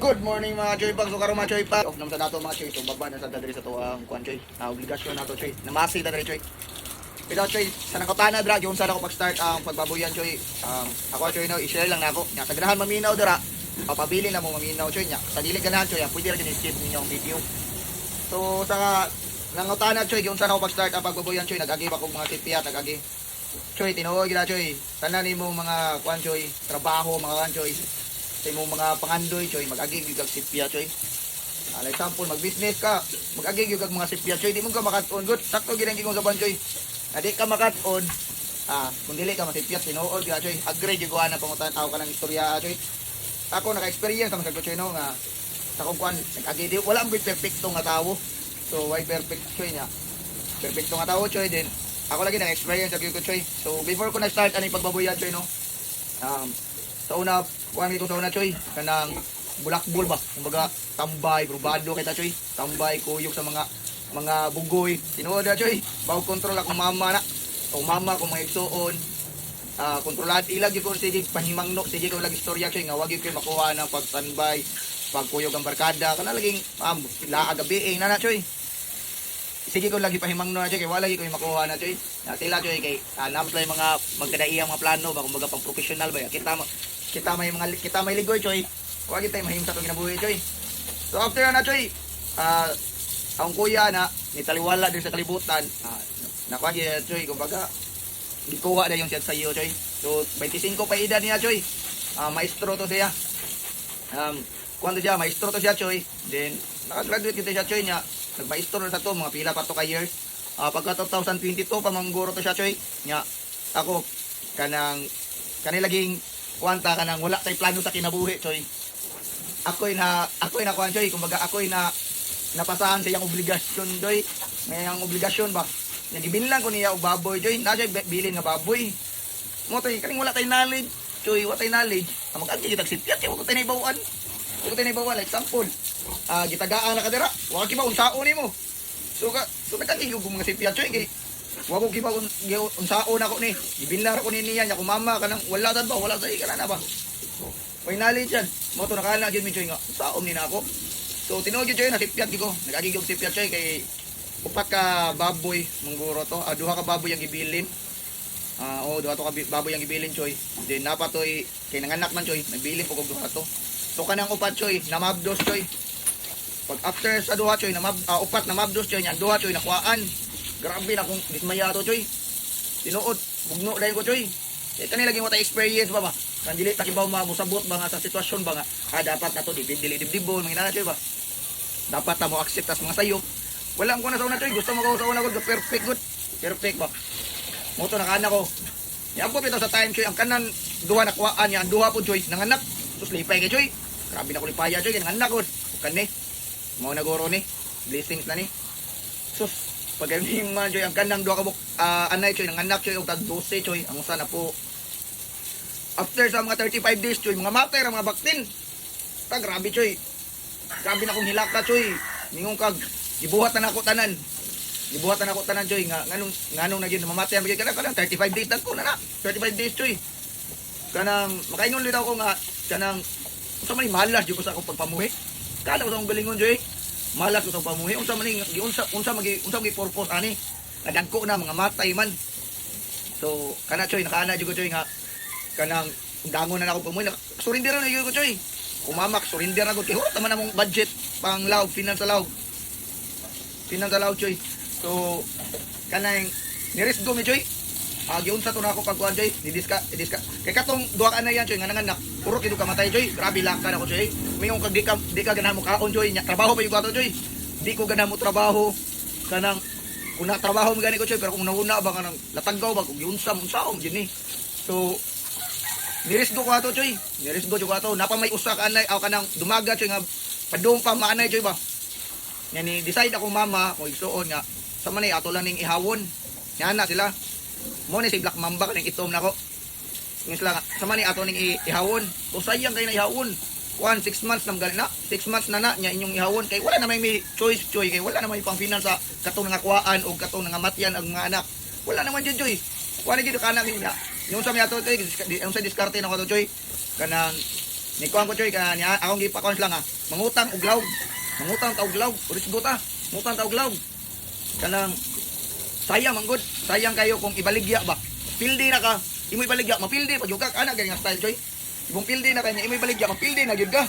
Good morning mga choy pag. So karon mga choy pag. Off naman sa nato mga choy. So baba na sa dadri sa to ang kuan choy. Na obligasyon nato choy. Namasi dadri choy. Ito choy. Sa nakotana dra yung sana ko pag start ang pagbabuyan choy. Um, ako choy no i-share lang nako nya sa ganahan maminaw dira papabili na mo maminaw choy nya. Sa dili ganahan choy ah, pwede ra gani skip ninyo ang video. So sa nangotana choy yung sana ko pag start ang pagbabuyan choy nagagi ba kog mga tipya nagagi? Choy tinuod gina choy. Tanan nimo mga kuan choy trabaho mga kuan choy sa imong mga pangandoy choy mag-agi gyud kag sipya choy. Like example mag-business ka. Mag-agi gyud kag mga sipya choy. Di mo ka makat-on. Good. Sakto gid ang gingong sa choy. Na di ka makat-on. Ah kung dili ka masipya tinuod gyud choy. Agree gyud ko ana pangutan tao ka ng istorya choy. Ako naka-experience naman sa no nga sa kung kuan nag-agi di wala ang perfecto nga tawo so why perfect choy niya perfecto nga tawo choy din ako lagi nang experience sa gyud ko choy. So before ko na-start ani pagbabuyan choy no? Um, sa una, kuhan ito sa una, Choy, kanang bulakbol ba? Kumbaga, tambay, probado kita, Choy. Tambay, kuyog sa mga mga bugoy. Tinuod na, Choy. Bago kontrol akong mama na. O mama, kung mga igsuon. Ah, kontrolan ilag yung sige pahimangno sige ko lagi istorya choy nga wag yung kayo makuha ng pagtanbay pagkuyog ang barkada kana laging um, laa gabi eh nana choy sige ko lagi pahimang na kay wala ko makuha na choy na tila choy kay uh, nampla yung mga magkadaiyang mga plano ba kumbaga pang professional ba kita mo kita may mga kita may ligoy choy wag kita mahim sa to ginabuhi choy so after na choy ah ang kuya na nitaliwala din sa kalibutan uh, nakuha niya choy kumbaga gikuha na yung siya sa iyo choy so 25 pa edad niya choy Ah, maestro to siya um, kuwan to siya, maestro to siya, Choy. Then, nakagraduate kita siya, Choy, niya. Nag-maestro na sa to, mga pila pa to ka years. Ah, pagka 2022, pamangguro to siya, Choy. Niya, ako, kanang, kanilaging, kuwanta, kanang, wala tay plano sa kinabuhi, Choy. Ako'y na, ako'y na, kuwan, Choy, kumbaga, ako'y na, napasahan sa iyang obligasyon, Choy. Ngayang obligasyon ba? Yan, ibinlan ko niya og baboy, Choy. Na siya bilin nga baboy. Mo, Choy, kaning wala tay knowledge. Choy, wala tay knowledge. Ang mag-agi, kitag sipyat, wala tay naibawaan. Kung tayo bawa, like example, ah gitagaan na kadira, wag kiba unsaon nimo. So ka, so nagkakigog mga sipya choy kay wag ko kiba un, gi- unsaon ako ni. Ibilar ko ni niya nya mama kanang wala tad ba, wala sa ikala na ba. May knowledge yan. Mo to nakala gyud mi nga, saom ni nako. So tinuod gyud na sipyat gyud ko. Nagkakigog sipyat choy kay upat ka baboy mangguro to, ah, duha ka baboy ang gibilin. Ah, oh, duha to ka baboy ang gibilin choy. Then napatoy kay nanganak man choy, nagbilin kog duha to. So kanang upat choy, namabdos choy. Pag after sa duha choy, namab, ah, upat namabdos choy niyan, duha choy nakuhaan. Grabe na kung dismaya to choy. Tinuod, bugno dahil ko choy. Eh kanila lagi wata experience ba ba? Kan dili takibaw ma musabot ba nga sa sitwasyon ba nga. Ah dapat na to di dili dibdibon mga choy ba. Dapat ta mo accept tas mga sayo. Wala ko na sa una choy, gusto mo ko sa una ko perfect good. Perfect ba? Moto nakana ko. Yabot ito sa time choy, ang kanan duha nakuhaan niya, ang duha po choy, nanganak. Sus lipay kay choy. Grabe na ko lipaya choy, nanganak ko. Bukan ni. Mao na goro ni. Blessings na ni. Sus, pag galing man choy, ang kanang duha ka ah, anay choy, nanganak choy, og tag 12 choy, ang usa na po. After sa mga 35 days choy, mga matay mga baktin. Ta grabe choy. Grabe na kong hilaka choy. Ningon kag gibuhat na nako tanan. Gibuhat na ako tanan choy nga nganong nganong na gyud mamatay ang kana kanang 35 days lang ko na na. 35 days choy. Kanang makaingon litaw ko nga kanang man ni malas jud ko sa akong pagpamuhi. Kala ko sa akong galingon choy. Malas ko sa pamuhi. Unsa man unsa unsa magi unsa magi purpose ani? Nga dagko na mga matay man. So kana choy nakaana jud ko choy nga kanang dangon na ako pamuhi. Surrender na gyud ko choy. Kumamak surrender na gud kay hurot naman among budget pang laog finance laog. Finance laog choy. So, kanang nirisgo mi Joy. Ah, giunsa to na ako pagkuan Joy. Didiska, didiska. Kay katong duha ka na yan Joy nga nanganak. Puro kido ka matay Joy. Grabe lang ka na ko Joy. Mingon kag di ka di ka ganahan mo kaon Joy. Nya, trabaho pa yung ato Joy. Di ko ganahan mo trabaho. Kanang kung na trabaho mo gani ko Joy pero kung nauna ba kanang latagaw ba kung giunsa mo saom gini. So, nirisgo ko ato Joy. Nirisgo ko ato. Napa may usa ka anay aw kanang dumaga Joy nga padung pa maanay Joy ba. Nga ni decide ako mama kung igsuon nga sa man ato lang ning ihawon. Yan na sila. Mo ni si Black Mamba kaning itom nako. Ng sila nga, sa man ato ning ihawon. So sayang kay na ihawon. One, six months na gali na. Six months na na niya inyong ihawon. Kay wala na may, may choice, choy. Kay wala na may pang finance sa katong nga kuhaan o katong nga matyan ang mga anak. Wala naman dyan, choy. Wala gid ka anak niya. Yung sa mi ato, choy, yung sa diskarte na ko to, choy. Kanang Ni kuan ko choy kana niya akong gipakon lang ha. Mangutang og lawg. Mangutang ta og lawg. Uris gota. Mangutang ta og lawg. Kanang sayang man good. Sayang kayo kung ibaligya ba. Pildi na ka. Imo ibaligya, mapildi pag yung ana gani nga style choy. Ibong pildi na kanya imo ibaligya, mapildi na gyud ka.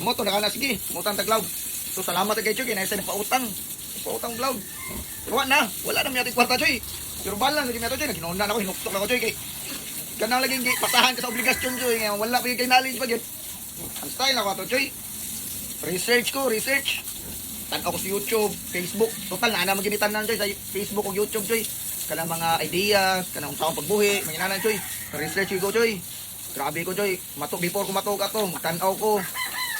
Mo to nakana sige, mutang ta cloud. So salamat kay choy kay naisa ni pautang. Pautang cloud. Wala na, wala na miyati kwarta choy. Pero balang lagi nato choy, naginuna na ako hinuktok na ako choy kay Kana lagi gi pasahan ka sa obligasyon choy, nga wala pa kay knowledge pa gyud. Ang style ako to choy. Research ko, research. Tan ako sa YouTube, Facebook. Total na naman ginitan nan choy sa Facebook ug YouTube choy. Kanang mga ideas, kanang unsang pagbuhi, mga inanan choy. Research ko choy. Grabe ko choy. Mato before ko mato ato, tan-aw ko.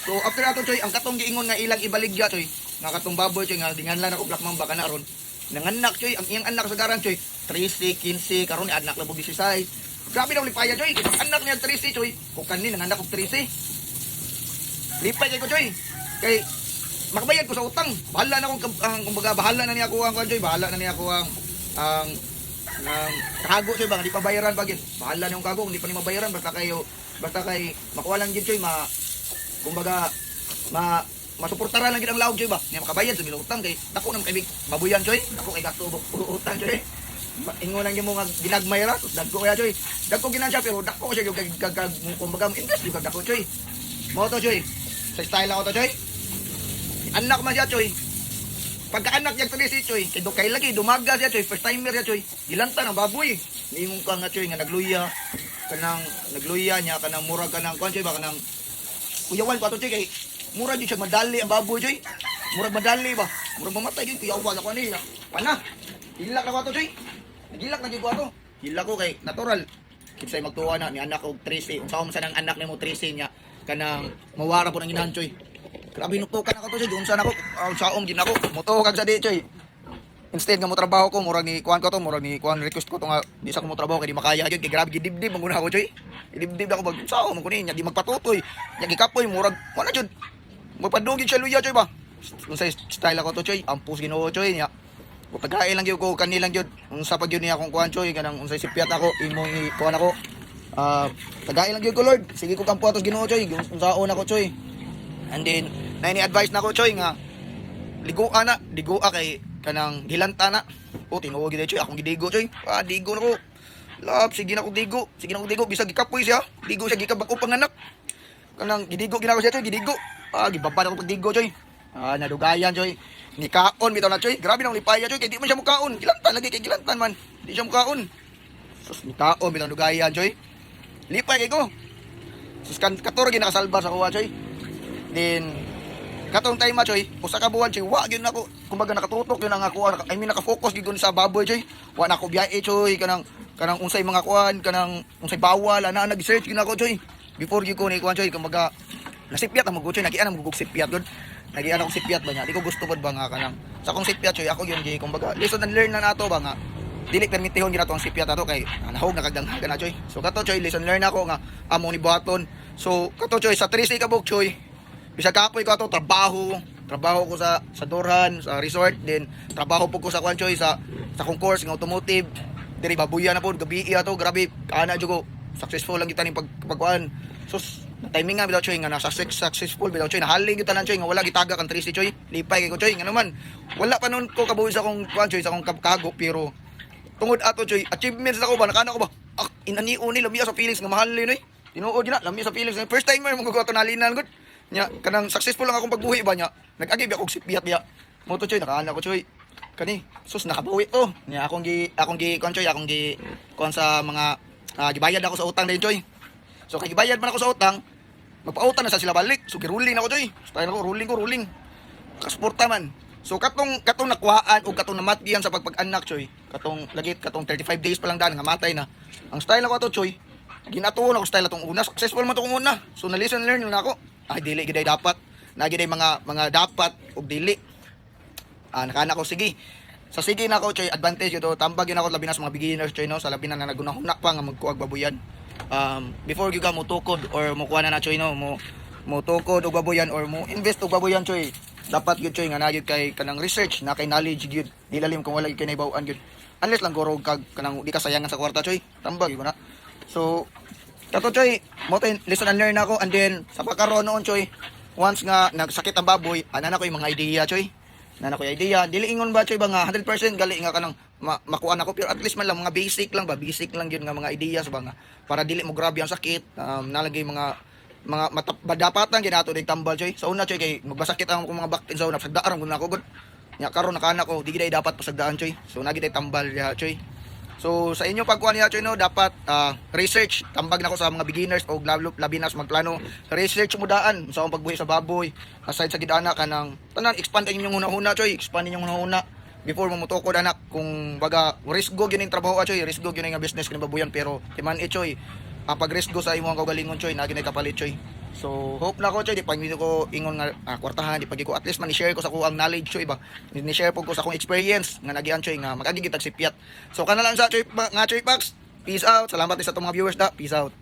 So after ato choy, ang katong giingon nga ilang ibaligya choy. Nga katong baboy choy nga dinganlan ako black mamba kana ron. Nanganak choy, ang iyang anak sa garan choy. 13, 15, karon ni anak labog 16. Grabe daw lipaya choy. Ang anak niya 13 choy. Kung kanin nanganak og 13. Lipay kay ko choy. Kay makabayad ko sa utang. Bahala na akong ang kumbaga bahala na niya ako ang kanjoy, bahala na niya ako ang ang ang kago choy ba, hindi pa bayaran pa gid. Bahala na yung kago, hindi pa ni mabayaran basta kayo basta kay makuha lang gid choy ma kumbaga ma masuportara lang gid ang laog choy ba. Niya makabayad sa utang kay dako nang kaibig mabuyan choy, dako kay gasto utang. Ma- Ingon lang yung mga ginagmayra, tapos dagko kaya choy. Dagko ginansya pero dako ko siya yung kag- kumbaga invest yung dako choy. Mo to choy. Sa style ako to choy. Anak man siya, Choy. Pagka-anak niya tuloy si Choy, kay kay lagi, dumaga siya, Choy. First timer siya, Choy. Gilanta ng baboy. Niingon ka nga, Choy, nga nagluya. Kanang, nagluya niya, kanang murag kanang, kuhan, Choy, ba, kanang, kuyawan pa to, Choy, kay, murag di siya madali ang baboy, Choy. Murag madali ba? Murag mamatay, Choy, kuyawan ako niya. Pana, hilak na ko to, Choy. Nagilak na ko ako. Hilak ko kay, natural. Kinsay magtuwa na, ni anak ko, 13. Kung saan mo sa nang anak ni mo, 13 niya, kanang, mawara po ng inahan, Choy. Grabe nutukan ako to siya, doon sana ako, uh, saom din ako, mutukag sa di, choy. Instead nga mo trabaho ko, murag ni kuan ko to, murag ni kuan request ko to nga, di sa ko mo trabaho, kay di makaya yun, kay grabe gidibdib, ang guna ako, choy. Gidibdib ako, bag, saom, mo kunin, di magpatutoy, nya gikapoy, murag, wala jud. Magpadugid siya luya, choy ba? Kung sa style ako to, choy, ampus ginoo, choy, niya. Kung pagkain lang yun ko, kanilang yun, kung sa pag yun niya akong kuan, choy, kanang unsay sipyat ako, imo ni kuan ako, Ah, tagain lang yun ko, Lord. Sige ko kampo atos ginoo, choy, kung saon ako, choy. And then, na ni-advise na ko, Choy, nga, liguan na, ligua kay, kanang gilanta na. O, tinuog gid Choy, akong gidigo, Choy. Ah, digo na ko. Love, sige na ko digo. Sige na ko digo, bisag gikapoy siya. Digo siya, gikabak ko panganak. Kanang, gidigo, ginako siya, Choy, gidigo. Ah, gibaba na ko pag digo, Choy. Ah, nadugayan, Choy. Ni kaon, bitaw na, Choy. Grabe nang lipaya, Choy, kay di man siya mukaon. Gilantan lagi, kay gilantan man. Di siya mukaon. Sus, ni kaon, bitaw dugayan, Choy. Lipay kay ko. Sus, kan, kator, ginakasalba sa kuha, Choy. Then, katong time ma, Choy, usa ka buwan, Choy, wa gyud nako, kumbaga nakatutok yun ang ako, I mean naka-focus gyud sa baboy, Choy. Wa na ako biyahe, Choy, kanang kanang unsay mga kuan, kanang unsay bawal, ana nag-search gyud ako, Choy. Before gyud ko ni kuan, Choy, kumbaga nasipyat ang magud, Choy, nagian ang magug sipyat gud. Nagian ako sipyat ba niya? Di ko gusto pod ba nga kanang sa kong sipyat, Choy, ako gyud gi kumbaga lesson and learn na nato ba nga dili permitihon gina to ang sipyat ato kay ah, nahog nakagdanghaga na choy so kato choy lesson learn ako nga amo ni buhaton so kato choy sa 3 kabog choy Bisag kapoy ko ato trabaho, trabaho ko sa sa Dorhan, sa resort din. Trabaho po ko sa Kwanchoy sa sa kong course ng automotive. Diri babuya na po gabi ato, grabe ana jud ko. Successful lang kita ning pag pagkuan. So timing nga bitaw choy nga nasa suc- successful bitaw choy nahaling kita lang choy nga wala gitaga kan 3 choy. Lipay kay ko choy nga naman. Wala pa nun ko kabuhi sa kong kuan choy sa kong kago pero tungod ato choy achievements na ko ba nakana ko ba ak inaniu ni lamiya sa feelings nga mahal ni tinuod gina lamiya sa feelings first time mo ko ato nalinan gud nya kanang successful lang akong pagbuhi ba nya? Nag-agi biya mo to choy nakaana ko choy. Kani sus nakabuhi to nya akong gi akong gi kon choy akong gi kon sa mga ah, gibayad ako sa utang din choy. So kay gibayad man ako sa utang magpautang na sa sila balik. So giruling ako choy. Style ko ruling ko ruling. Kasporta man. So katong katong nakuhaan o katong namatgihan sa pagpag-anak choy, katong lagit katong 35 days pa lang daan nga matay na. Ang style ako to choy, ginatuon ako style atong una, successful man to kung una. So na listen learn na ako. Ay dili giday dapat. Na giday mga mga dapat ug dili. Ah nakana ko sige. Sa sige na ako choy, advantage ito. Tambag yun ako labi na sa mga beginners choy no, sa labi na nga nagunahuna pa nga magkuag babuyan. Um, before gyud ka mo or mo na na choy no, mo mo tukod og babuyan or mo invest og babuyan choy dapat gyud choy nga na gyud kay kanang research na kay knowledge gyud di lalim kung wala gyud kay naibawaan gyud unless lang goro kag kanang di ka sayangan sa kwarta choy tambag gyud na so Kato choy, mo tin listen and learn ako and then sa pagkaroon noon choy, once nga nagsakit ang baboy, ana na ko yung mga idea choy. Na ko yung idea, dili ingon ba choy ba nga 100% gali nga kanang ma makuha na ko pero at least man lang mga basic lang ba, basic lang yun nga mga ideas ba nga para dili mo grabe ang sakit, um, nalagay mga mga matap badapatan ginato dig tambal choy. Sa una choy kay magbasakit ang mga baktin sa una sagdaan ko na ako gud. Karon nakana ko, di gid dapat pasagdaan choy. So nagi day tambal ya choy. So sa inyo pagkuha niya choy no dapat ah, research. Tambag na ko sa mga beginners o labi, labi na sa magplano research mo daan sa akong pagbuhi sa baboy. Aside sa gidana ka ng tanan expand ang inyong una-una choy expand inyong una-una before mo mutukod anak kung baga risk go gyud yung trabaho ah, choy risk go gyud nga business kini baboyan. Pero timan eh choy ang pag risk go sa imong kaugalingon choy na ginay kapalit choy So, hope na ko, Choy, di pag ko ingon nga ah, kwartahan, di pag ko, at least man, i-share ko sa kuang knowledge, Choy, ba? Ni-share po ko sa akong experience, nga nagian, Choy, nga magagigitag si Piat. So, kana lang sa, Choy, pa- nga, Choy, Pax. Peace out. Salamat din sa itong mga viewers, da. Peace out.